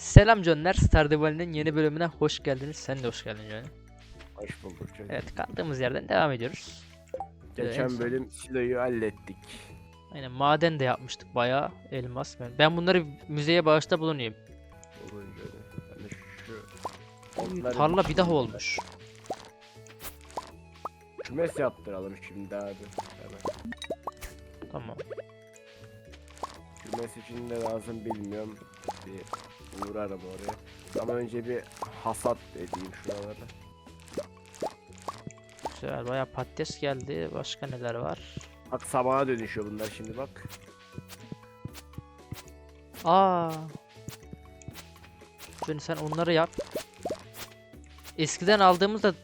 Selam Canlar, Stardew Valley'nin yeni bölümüne hoş geldiniz. Sen de hoş geldin Johnny. Hoş bulduk canım. Evet, kaldığımız yerden devam ediyoruz. en Geçen bölüm siloyu hallettik. Aynen maden de yapmıştık bayağı elmas. Ben, ben bunları müzeye bağışta bulunayım. Olunca de şu otları Tarla bir daha olmuş. Kümes yaptıralım şimdi abi. Hemen. Tamam. Kümes için de lazım bilmiyorum. Bir uğrarım oraya. Ama önce bir hasat edeyim şuraları. Güzel bayağı patates geldi. Başka neler var? Bak sabaha dönüşüyor bunlar şimdi bak. Aa. Johnny sen onları yap. Eskiden aldığımızda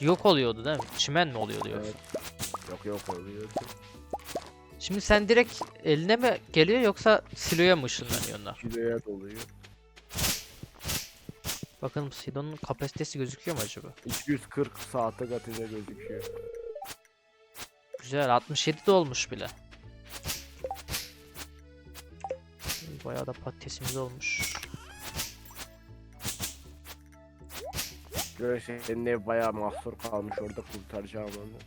yok oluyordu değil mi? Çimen mi oluyordu yoksa? Evet. Yok yok oluyor. Şimdi sen direkt eline mi geliyor yoksa siloya mı ışınlanıyor onlar? Kiloya doluyor. Bakalım silonun kapasitesi gözüküyor mu acaba? 240 saate katınca gözüküyor. Güzel 67 de olmuş bile. Bayağı da patatesimiz olmuş. Senin ev bayağı mahsur kalmış orada kurtaracağım onu.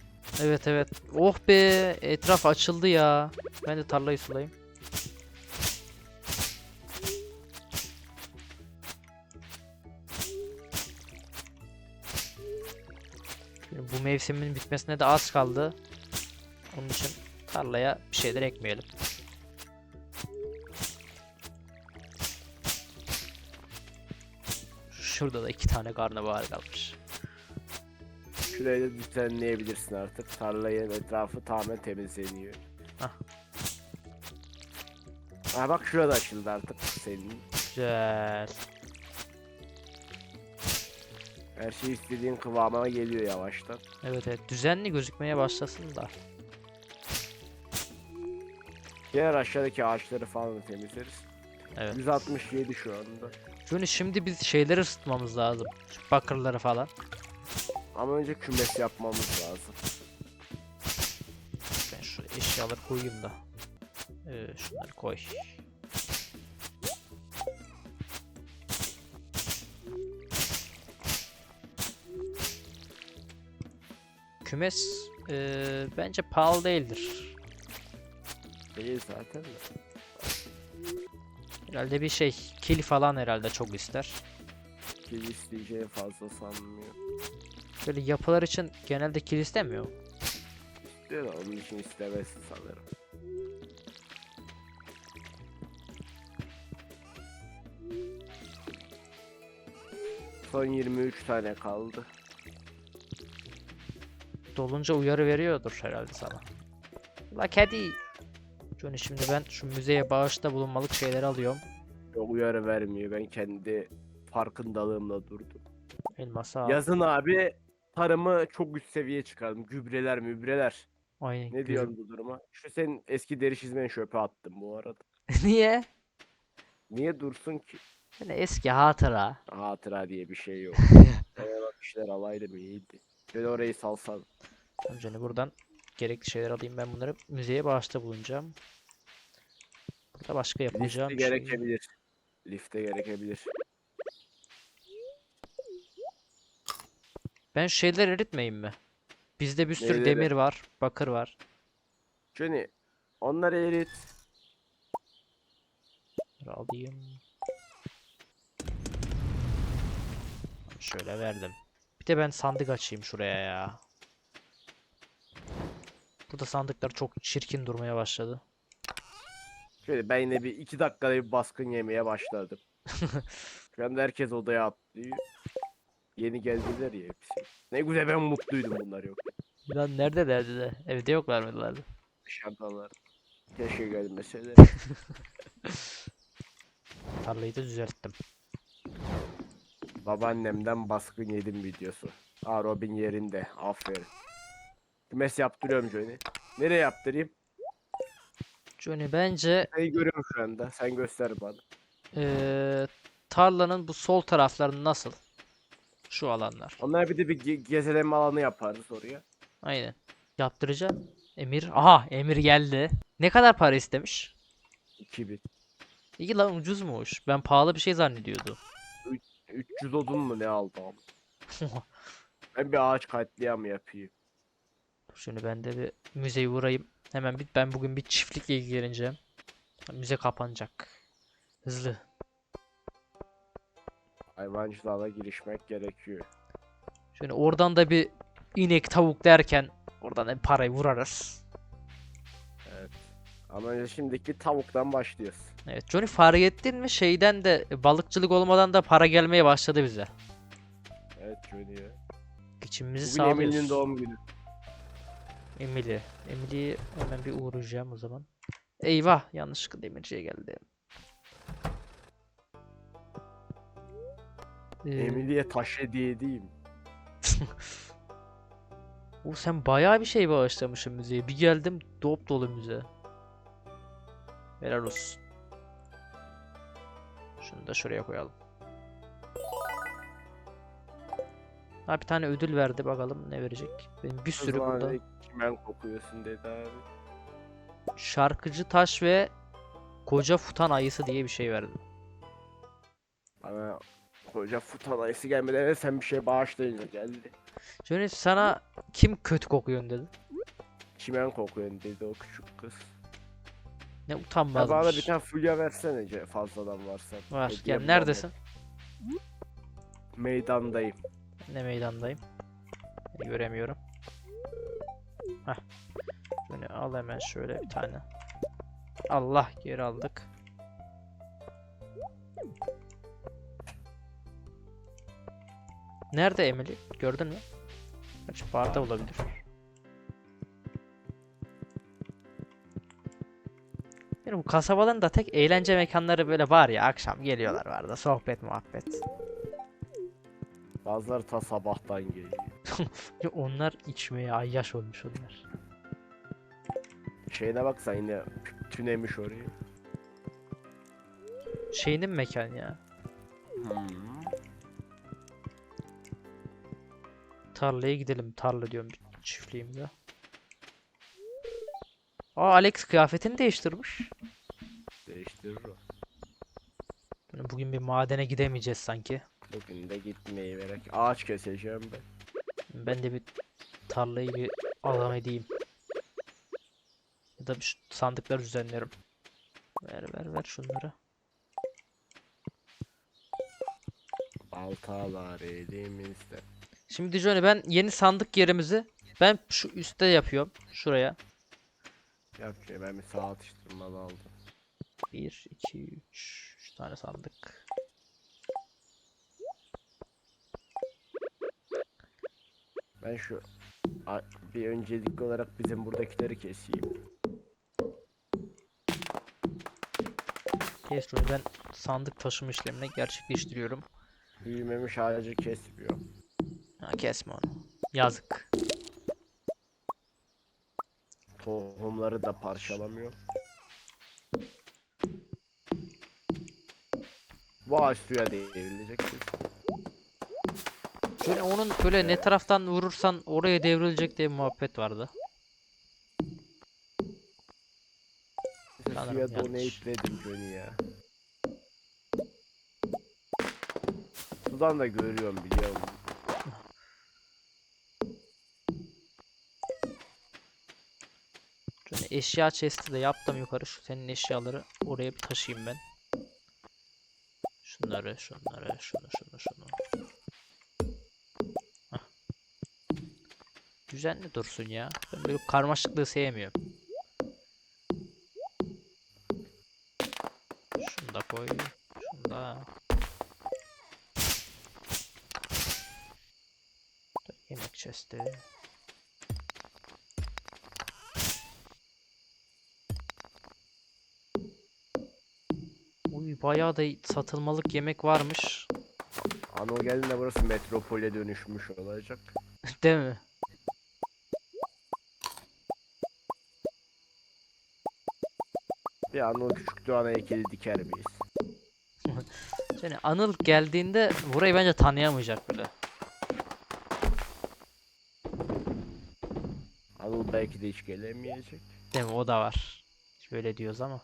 Evet evet. Oh be etraf açıldı ya. Ben de tarlayı sulayayım. Bu mevsimin bitmesine de az kaldı. Onun için tarlaya bir şeyler ekmeyelim. Şurada da iki tane karnabahar kalmış. Şurayı da düzenleyebilirsin artık. Tarlayın etrafı tamamen temizleniyor. Hah. Ha bak şurada açıldı artık senin. Güzel. Her şey istediğin kıvama geliyor yavaştan. Evet evet düzenli gözükmeye başlasın da. Diğer aşağıdaki ağaçları falan da temizleriz. Evet. 167 şu anda. Johnny şimdi biz şeyleri ısıtmamız lazım. Şu bakırları falan. Ama önce kümes yapmamız lazım. Ben şu eşyaları koyayım da. Ee, şunları koy. Kümes ee, bence pahalı değildir. Değil zaten de. Herhalde bir şey kil falan herhalde çok ister. Ki isteyeceği fazla sanmıyor. Böyle yapılar için genelde kil istemiyor. İstiyor da onun için istemezsin sanırım. Son 23 tane kaldı. Dolunca uyarı veriyordur herhalde sana. La kedi. Johnny şimdi ben şu müzeye bağışta bulunmalık şeyleri alıyorum. Yok uyarı vermiyor. Ben kendi farkındalığımla durdum. Elması al. Yazın abi tarımı çok üst seviye çıkardım. Gübreler mübreler. Ay, Ne diyorsun bu duruma? Şu senin eski deri çizmeni çöpe attım bu arada. Niye? Niye dursun ki? Yani eski hatıra. Hatıra diye bir şey yok. Bak işler alaylı mı iyiydi. Şöyle orayı. Tamam Johnny buradan gerekli şeyler alayım. Ben bunları müzeye bağışta bulunacağım. Burada başka yapacağım Lifte şey. gerekebilir. Lifte gerekebilir. Ben şu şeyleri eritmeyeyim mi? Bizde bir sürü Neyleri? demir var, bakır var. Johnny onları erit. Bunları alayım. Şöyle verdim. De ben sandık açayım şuraya ya. Burada sandıklar çok çirkin durmaya başladı. Şöyle ben yine bir iki dakikada bir baskın yemeye başladım. Şu anda herkes odaya atlıyor. Yeni geldiler ya hepsi. Ne güzel ben mutluydum bunlar yok. Lan nerede derdi de? Evde yoklar mıydılar? Şakalar. Keşke gelmeseler. Tarlayı da düzelttim. Babaannemden baskın yedim videosu. Aa Robin yerinde. Aferin. Kümes yaptırıyorum Johnny. Nereye yaptırayım? Johnny bence Seni görüyorum şu anda. Sen göster bana. eee, tarlanın bu sol tarafları nasıl? Şu alanlar. Onlara bir de bir ge- gezelenme alanı yaparız oraya. Aynen. Yaptıracağım. Emir. Aha Emir geldi. Ne kadar para istemiş? 2000. İyi lan ucuzmuş. Ben pahalı bir şey zannediyordum. 300 odun mu ne aldım? Ben bir ağaç katliamı yapayım. Şimdi ben de bir müzeye uğrayayım. Hemen bir, ben bugün bir çiftlikle ilgileneceğim. Müze kapanacak. Hızlı. Hayvancılığa girişmek gerekiyor. Şöyle oradan da bir inek tavuk derken oradan da bir parayı vurarız. Ama önce şimdiki tavuktan başlıyoruz. Evet Johnny fark ettin mi şeyden de balıkçılık olmadan da para gelmeye başladı bize. Evet Johnny ya. Geçimimizi Bugün Emily'nin sağlıyoruz. doğum günü. Emily. Emily'ye hemen bir uğrayacağım o zaman. Eyvah yanlışlıkla demirciye geldi. Ee, Emily'ye taş hediye edeyim. o sen bayağı bir şey bağışlamışsın müzeye. Bir geldim dop dolu müze. Helal olsun. Şunu da şuraya koyalım. Ha bir tane ödül verdi bakalım ne verecek. Benim bir sürü burada. Kimen kokuyorsun dedi abi. Şarkıcı taş ve koca futan ayısı diye bir şey verdi. Bana koca futan ayısı gelmeden evvel sen bir şey bağışlayınca geldi. Johnny sana kim kötü kokuyorsun dedi. Çimen kokuyorsun dedi o küçük kız. Ne Ya utanmazmış. bana bir tane fulya versene ce- fazladan varsa. Var. Hediye Gel neredesin? Meydandayım. Ne meydandayım? Göremiyorum. Heh. Şöyle al hemen şöyle bir tane. Allah geri aldık. Nerede Emily? Gördün mü? Kaç barda olabilir. Kasabaların da tek eğlence mekanları böyle var ya akşam geliyorlar var da sohbet muhabbet. Bazıları ta sabahtan geliyor. Ya onlar içmeye ayyaş olmuş onlar. Şeyine baksan yine tünemiş orayı. Şeyinin mekan ya. Tarlaya gidelim. Tarla diyorum çiftliğimde. Aa Alex kıyafetini değiştirmiş. Değiştirir o. Bugün bir madene gidemeyeceğiz sanki. Bugün de gitmeyi verek. Ağaç keseceğim ben. Ben de bir tarlayı bir alan edeyim. Ya da bir şu sandıkları düzenlerim. Ver ver ver şunları. Baltalar elimizde. Şimdi Johnny ben yeni sandık yerimizi ben şu üstte yapıyorum. Şuraya. Yap şey ben bir sağ atıştırmalı aldım. 1, 2, 3. 3 tane sandık. Ben şu bir öncelikli olarak bizim buradakileri keseyim. Kes ben sandık taşıma işlemini gerçekleştiriyorum. Büyümemiş ağacı kesmiyor. Ha kesme onu. Yazık. Tohumları da parçalamıyor. Bu ağaç suya devrilecek. Şöyle onun böyle ne taraftan vurursan oraya devrilecek diye bir muhabbet vardı. Sanırım Suya yanlış. donateledim Johnny ya. Sudan da görüyorum biliyor musun? Şöyle eşya chest'i de yaptım yukarı. Şu senin eşyaları oraya bir taşıyayım ben. Şunları, şunları, şunu, şunu, şunu. Hah. Düzenli dursun ya. Ben böyle karmaşıklığı sevmiyorum. Şunu da koy. Şunu da. Yemek chest'i. Uy bayağı da satılmalık yemek varmış. Ano geldiğinde burası metropole dönüşmüş olacak. Değil mi? Bir an o küçük doğana heykeli diker miyiz? Yani Anıl geldiğinde burayı bence tanıyamayacak bile. Anıl belki de hiç gelemeyecek. Değil mi? O da var. Şöyle diyoruz ama.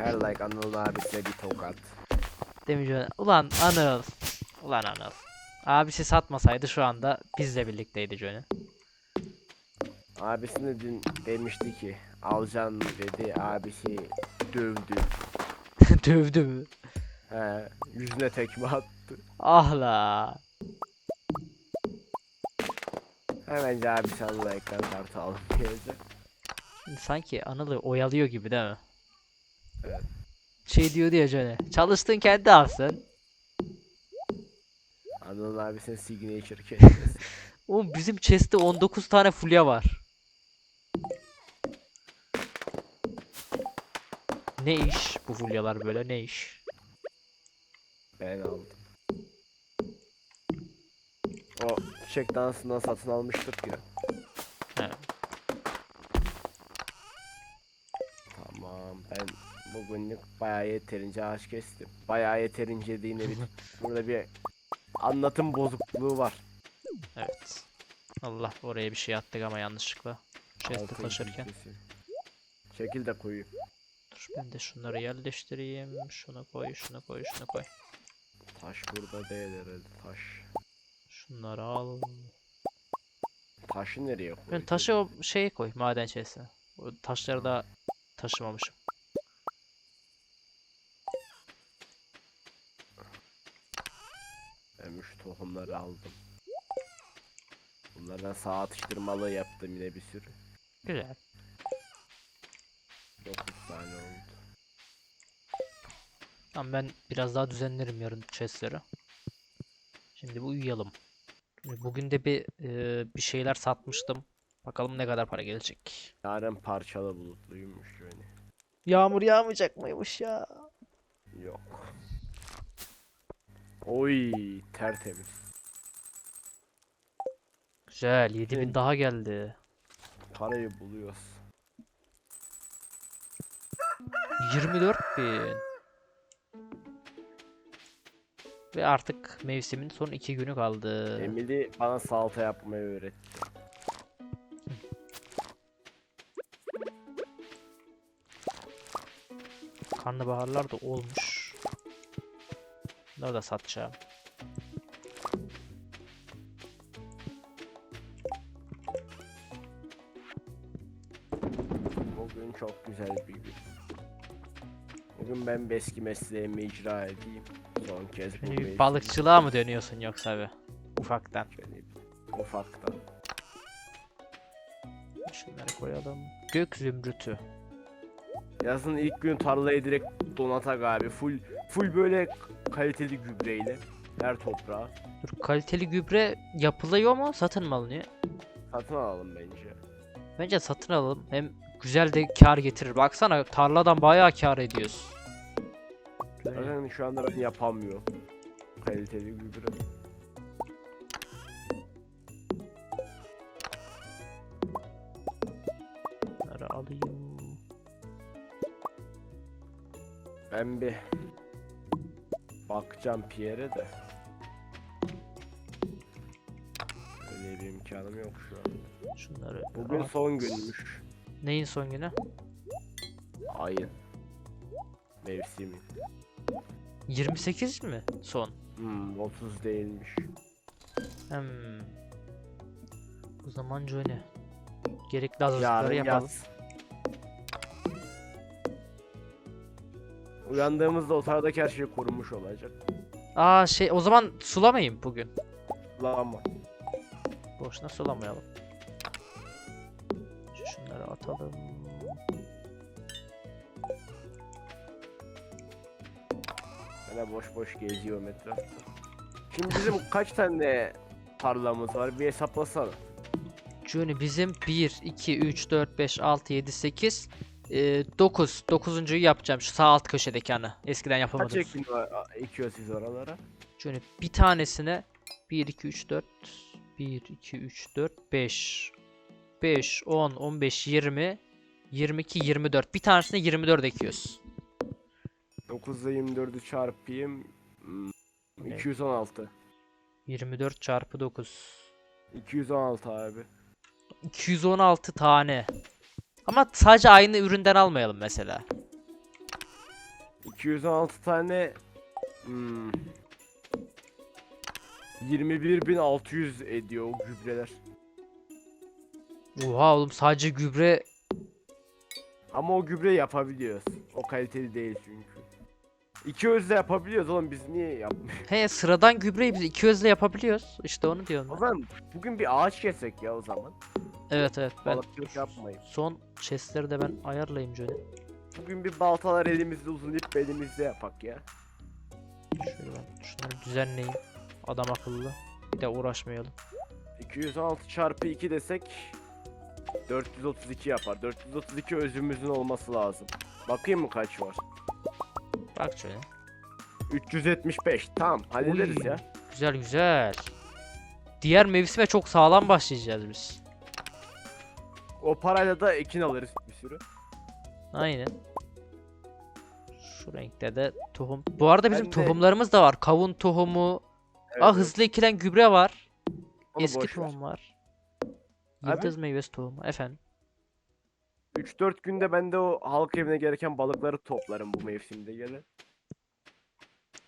Her like Anıl'ın abisine bir tokat. Öyle. Ulan Anıl. Ulan Anıl. Abisi satmasaydı şu anda bizle birlikteydi Johnny. Abisine dün demişti ki alacaksın dedi abisi dövdü. Dövdü mü? He, yüzüne tekme attı. Ah la. Hemen abisi Anıl'a ekran kartı almayacak. Sanki Anıl'ı oyalıyor gibi değil mi? Evet. Şey diyor diye Johnny. Çalıştın kendi alsın. Anıl'ın abisine signature kelimesi. Oğlum bizim chest'te 19 tane fulya var. Ne iş bu fulyalar böyle ne iş? ben aldım. O çiçek dansından satın almıştık ya. He. Tamam ben bugünlük bayağı yeterince ağaç kestim. Bayağı yeterince değil bir burada bir anlatım bozukluğu var. Evet. Allah oraya bir şey attık ama yanlışlıkla. Altın taşırken. Şekil de koyu. Dur ben de şunları yerleştireyim. Şunu koy, şunu koy, şunu koy. Taş burada değil herhalde taş. Şunları al. Taşı nereye koy? Ben taşı o şeye koy maden chest'ine. O taşları da taşımamışım. Ben şu tohumları aldım. Bunlardan sağ atıştırmalı yaptım yine bir sürü. Güzel. 9 tane oldu. Tamam ben biraz daha düzenlerim yarın chest'leri. Şimdi bir uyuyalım. Şimdi Bugün de bir e, bir şeyler satmıştım. Bakalım ne kadar para gelecek. Yarın parçalı bulutluymuş yani. Yağmur yağmayacak mıymış ya? Yok. Oy tertemiz. Güzel 7000 Evet. daha geldi. Parayı buluyoruz. 24000. Ve artık mevsimin son iki günü kaldı. Emily bana salata yapmayı öğretti. Karnabaharlar da olmuş. Bunları da satacağım. Çok güzel bir gün. Bugün ben eski mesleğimi icra edeyim. Son kez bu bir mevsim- balıkçılığa mı dönüyorsun yoksa be? Ufaktan. Şöyle ufaktan. Şunları koyalım. Gök zümrütü. Yazın ilk gün tarlayı direkt donatak abi. Full full böyle kaliteli gübreyle. Her toprağa. Dur kaliteli gübre yapılıyor mu? Satın mı alınıyor? Satın alalım bence. Bence satın alalım. Hem güzel de kar getirir. Baksana tarladan bayağı kar ediyoruz. Böyle. Zaten şu anda ben yapamıyorum. Kaliteli gübre. Bunları alayım. Ben bir bakacağım Pierre'e de. Öyle bir imkanım yok şu an. Şunları Bugün son günmüş. Neyin son günü? Ayın. Mevsimi. 28 mi son? Hmm, 30 değilmiş. Hmm. O zaman Johnny. Gerekli hazırlıkları Yarın yapalım. yaz. Uyandığımızda o tardaki her şey korunmuş olacak. Aa şey o zaman sulamayayım bugün. Lama. Boşuna sulamayalım. Şu Şunları atalım. Böyle boş boş geziyorum etrafta. Şimdi bizim kaç tane tarlamız var bir hesaplasana. Johnny bizim 1, 2, 3, 4, 5, 6, 7, 8, 9. 9.'yu yapacağım şu sağ alt köşedeki ana. Eskiden Kaç yapamadım. ekin var ekiyor siz oralara? Johnny bir tanesine 1, 2, 3, 4, 1, 2, 3, 4, 5, 5, 10, 15, 20, 22, 24. Bir tanesine 24 ekiyoruz. 9 ile 24'ü çarpayım. Hmm, Ne? 216. 24 çarpı 9. 216 abi. 216 tane. Ama sadece aynı üründen almayalım mesela. 216 tane hmm, 21.600 ediyor o gübreler. Oha oğlum sadece gübre Ama o gübre yapabiliyoruz. O kaliteli değil çünkü. İki özle yapabiliyoruz oğlum biz niye yapmıyoruz? He sıradan gübreyi biz iki özle yapabiliyoruz. İşte onu diyorum O ben. zaman bugün bir ağaç kesek ya o zaman. Evet evet ben Balıkçılık yapmayın. son chestleri de ben ayarlayayım şöyle. Bugün bir baltalar elimizde uzun ip elimizde yapak ya. Şöyle ben şunları düzenleyeyim. Adam akıllı. Bir de uğraşmayalım. 216 çarpı 2 desek 432 yapar. 432 özümüzün olması lazım. Bakayım mı kaç var? Bak şöyle. 375. Tamam hallederiz Oy. ya. Güzel güzel. Diğer mevsime çok sağlam başlayacağız biz. O parayla da ekin alırız bir sürü. Aynen. Şu renkte de tohum. Bu arada bizim Ben de- tohumlarımız da var. Kavun tohumu. Evet, ah evet. hızlı ekilen gübre var. Onu Eski ver. tohum var. Abi? Meyvesi tohumu. Efendim. 3-4 günde ben de o halk evine gereken balıkları toplarım bu mevsimde gene.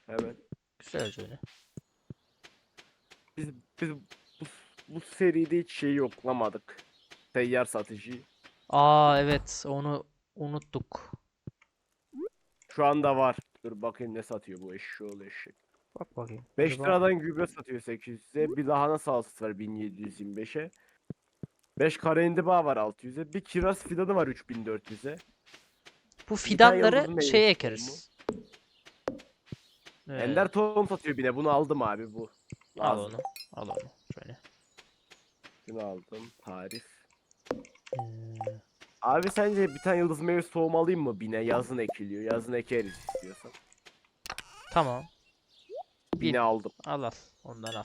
Evet. Güzel şöyle. Biz biz bu, bu seride hiç şeyi yoklamadık. Seyyar satıcıyı. Aa evet onu unuttuk. Şu anda var. Dur bakayım ne satıyor bu eşşoğlu eşek. Bak bakayım. 5 Acaba- liradan gübre satıyor 800'e. Bir lahana salçası var 1725'e. 5 kara indiba var 600'e. Bir kiraz fidanı var 3400'e. Bu fidanları şey tohumu. ekeriz. Ee, Ender tohum satıyor bir de. Bunu aldım abi bu. al Lazım. onu. Al onu. Şöyle. Bunu aldım. Tarif. Ee, Abi sence bir tane yıldız meyvesi tohum alayım mı bine? Yazın ekiliyor. Yazın ekeriz istiyorsan. tamam. Bine aldım. Al al. Ondan al.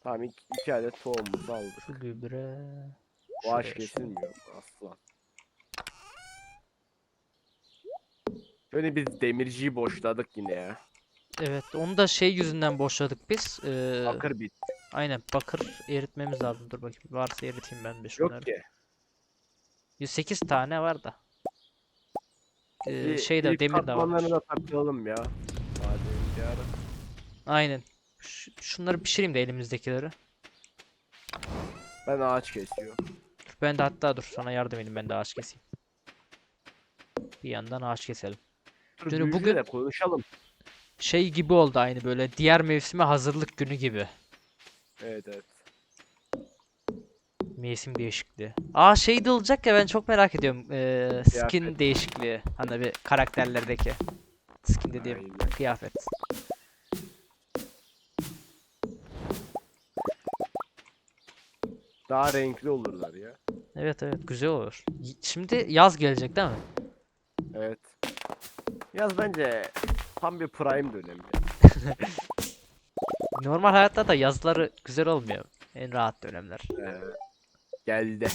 Tamam iki, iki adet tohumumuzu aldık. Şu gübre. Bu ağaç kesilmiyor aslan. Böyle biz demirciyi boşladık yine ya. Evet onu da şey yüzünden boşladık biz. Ee, Bakır bit. aynen bakır eritmemiz lazım. Dur bakayım. Varsa eriteyim ben bir Yok şunları. ki. 108 tane var da. Ee, Bir- şey de demir de var. katmanlarını da takılalım ya. Madem ara. Aynen. Ş- şunları pişireyim de elimizdekileri. Ben ağaç kesiyorum. Dur ben de hatta dur sana yardım edeyim ben de ağaç keseyim. Bir yandan ağaç keselim. Dur, bugün- de konuşalım. Şey gibi oldu aynı böyle diğer mevsime hazırlık günü gibi. Evet evet. Mevsim değişikliği. Aa şey de olacak ya ben çok merak ediyorum. Ee, skin Kıyafet. değişikliği. Hani bir karakterlerdeki. Skin dediğim Aynen. kıyafet. Daha renkli olurlar ya. Evet evet güzel olur. Şimdi yaz gelecek değil mi? Evet. Yaz bence tam bir prime dönemi. Normal hayatta da yazları güzel olmuyor. En rahat dönemler. Ee, geldi.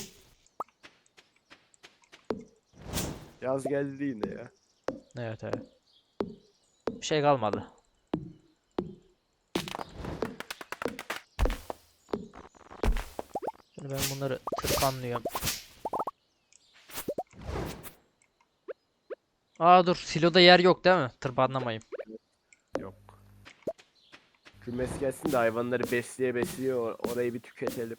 Yaz geldi yine ya. Evet evet. Bir şey kalmadı. Şimdi ben bunları tırpanlıyorum. Aa dur siloda yer yok değil mi? Tırpanlamayayım. Yok. Kümes gelsin de hayvanları besleye besleye or- orayı bir tüketelim.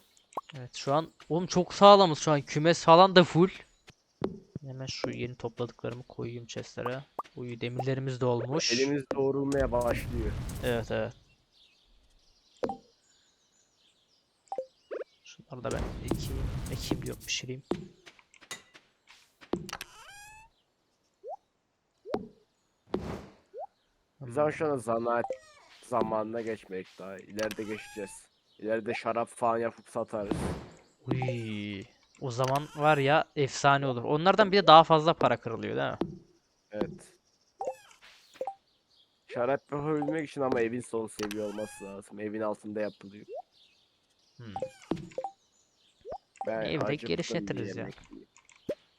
Evet şu an oğlum çok sağlamız şu an kümes falan da full. Hemen şu yeni topladıklarımı koyayım chestlere. Uyu demirlerimiz de olmuş. Elimiz doğrulmaya başlıyor. Evet evet. Şunları da ben ekeyim. Ekeyim diyorum pişireyim. Biz an zanaat zamanına geçmek daha. İleride geçeceğiz. İleride şarap falan yapıp satarız. Uy. O zaman var ya efsane olur. Onlardan bir de daha fazla para kırılıyor değil mi? Evet. Şarap yapabilmek için ama evin son seviye olması lazım. Evin altında yapılıyor. Hmm. Ben Evde geliştiririz ya.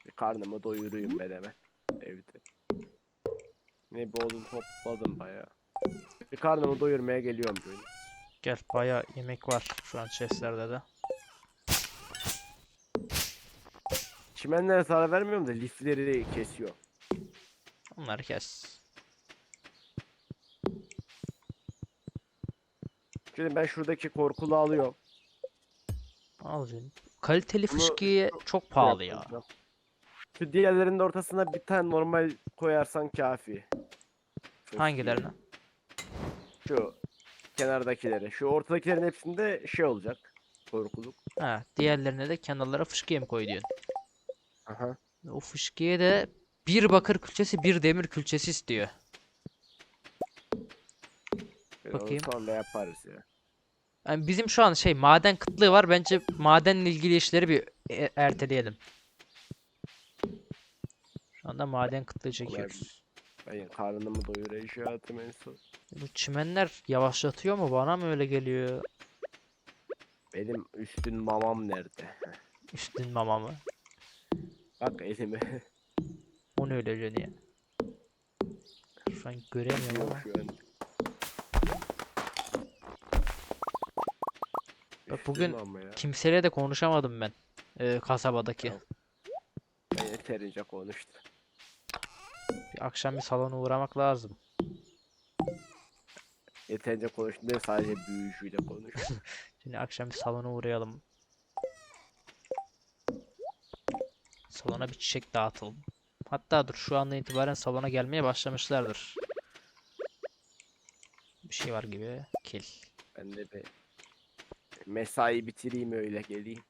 Bir karnımı doyurayım ben hemen. Evde. Ne buldum topladım. Bir karnımı doyurmaya geliyorum böyle. Gel baya yemek var şu an chestlerde de. Çimenlere zarar vermiyorum da lifleri kesiyor. Onları kes. Şimdi ben şuradaki korkulu alıyorum. Al canım. Kaliteli Bunu fışkiye çok pahalı ya. Yapacağım. Şu diğerlerinin de ortasına bir tane normal koyarsan kafi. Çok Hangilerine? iyi. Şu kenardakileri. Şu ortadakilerin hepsinde şey olacak. Korkuluk. Ha, diğerlerine de kenarlara fışkiye mi koy diyorsun? Aha. O fışkiye de bir bakır külçesi bir demir külçesi istiyor. Onu Bakayım. Sonra yaparız ya. Yani bizim şu an şey maden kıtlığı var. Bence madenle ilgili işleri bir e- erteleyelim. Şu anda maden kıtlığı çekiyoruz. Ben karnımı doyuracağım en son. Bu çimenler yavaşlatıyor mu? Bana mı öyle geliyor? Benim üstün mamam nerede? Üstün mama mı? Bak elime. O ne öyle ya? Şu an göremiyorum ama. Bak bugün ya. Kimseyle de konuşamadım ben. Ee, kasabadaki. Tamam. Ben yeterince konuştum. Bir akşam bir salona uğramak lazım. Yeterince konuştum değil sadece büyücüyle konuştum. Şimdi akşam bir salona uğrayalım. Salona bir çiçek dağıtalım. Hatta dur şu andan itibaren salona gelmeye başlamışlardır. Bir şey var gibi. Kil. ben de bir mesai bitireyim öyle geleyim.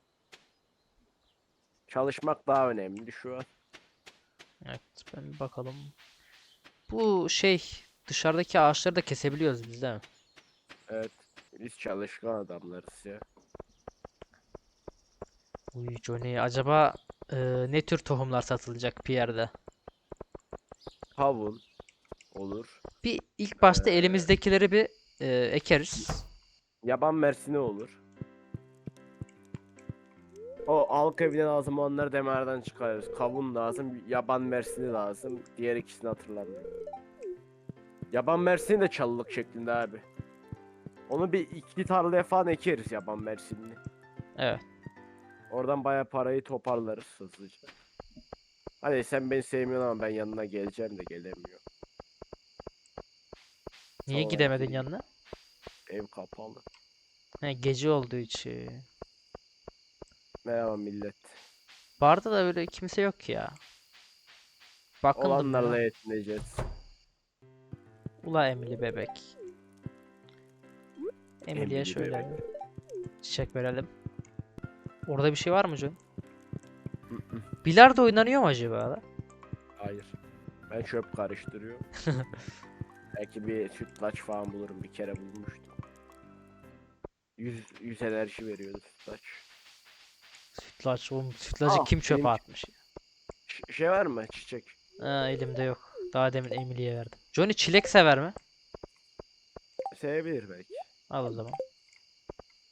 Çalışmak daha önemli şu an. Evet ben bir bakalım. Bu şey dışarıdaki ağaçları da kesebiliyoruz biz değil mi? Evet. Biz çalışkan adamlarız ya. Uy Johnny acaba e, ne tür tohumlar satılacak Pierre'de? Kavun olur. Bir ilk başta Ee, elimizdekileri bir e, ekeriz. Yaban mersini olur. O halk evine lazım onları demerden çıkarırız. Kavun lazım, yaban mersini lazım. Diğer ikisini hatırlamıyorum. Yaban mersini de çalılık şeklinde abi. Onu bir iki tarlaya falan ekeriz yaban mersinini. Evet. Oradan baya parayı toparlarız hızlıca. Hadi sen beni sevmiyorsun ama ben yanına geleceğim de gelemiyorum. Niye Salona gidemedin yanına? Ev kapalı. He, gece olduğu için. Merhaba millet. Barda da böyle kimse yok ya. Bakındım Olanlarla ya. yetineceğiz. Ula Emily bebek. Emily'ye Emily şöyle bebek. çiçek verelim. Orada bir şey var mı hı. Bilardo oynanıyor mu acaba? Hayır. Ben çöp karıştırıyorum. Belki bir sütlaç falan bulurum. Bir kere bulmuştum. 100, 100 enerji veriyordu sütlaç. Sütlaç oğlum sütlacı Aa, kim çöpe benim- atmış? Ş- şey var mı? Çiçek. Ha, elimde yok. Daha demin Emily'ye verdim. Johnny çilek sever mi? Sevebilir belki. Al o zaman.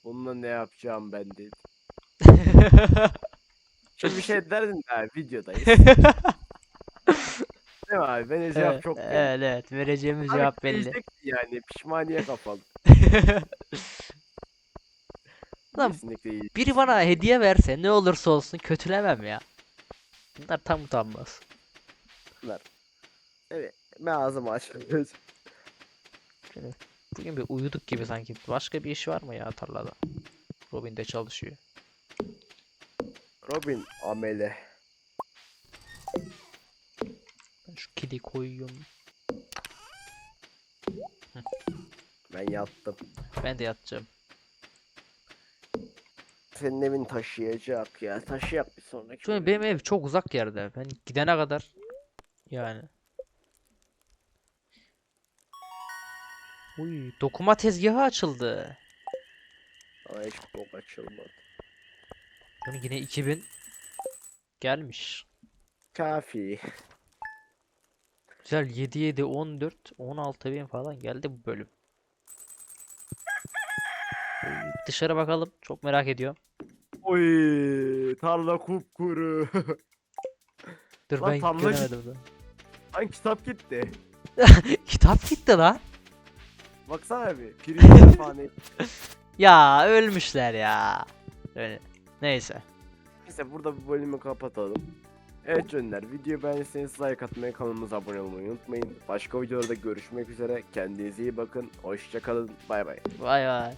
Bununla ne yapacağım ben değil. Şimdi bir şey derdin de abi videodayız. Değil mi abi? Benim cevap Evet, çok evet, evet. Vereceğimiz Abi cevap belli. gelecek Yani pişmaniye kapalı. Lan Kesinlikle iyi. biri bana hediye verse ne olursa olsun kötülemem ya. Bunlar tam utanmaz. Evet. Ben ağzımı açmıyorum. Bugün bir uyuduk gibi sanki. Başka bir iş var mı ya tarlada? Robin de çalışıyor. Robin amele. Ben şu kedi koyuyorum. Ben yattım. Ben de yatacağım. Senin evin taşıyacak ya. Taşıyak bir sonraki. Çünkü benim ev çok uzak yerde. Ben gidene kadar yani. Uy, dokuma tezgahı açıldı. Ama hiç bok açılmadı. Yani yine 2000 gelmiş. Kafi. Güzel 7 7 14 16 bin falan geldi bu bölüm. Dışarı bakalım. Çok merak ediyorum. Oy tarla kupkuru. Dur Lan ben tarla göremedim da. Lan kitap gitti. Kitap gitti lan. Baksana bir. Pirinç falan. Ya ölmüşler ya. Öyle. Neyse. Neyse burada bu bölümü kapatalım. Evet canlar videoyu beğendiyseniz like atmayı kanalımıza abone olmayı unutmayın. Başka videolarda görüşmek üzere. Kendinize iyi bakın. Hoşçakalın. Bay bay. Vay vay.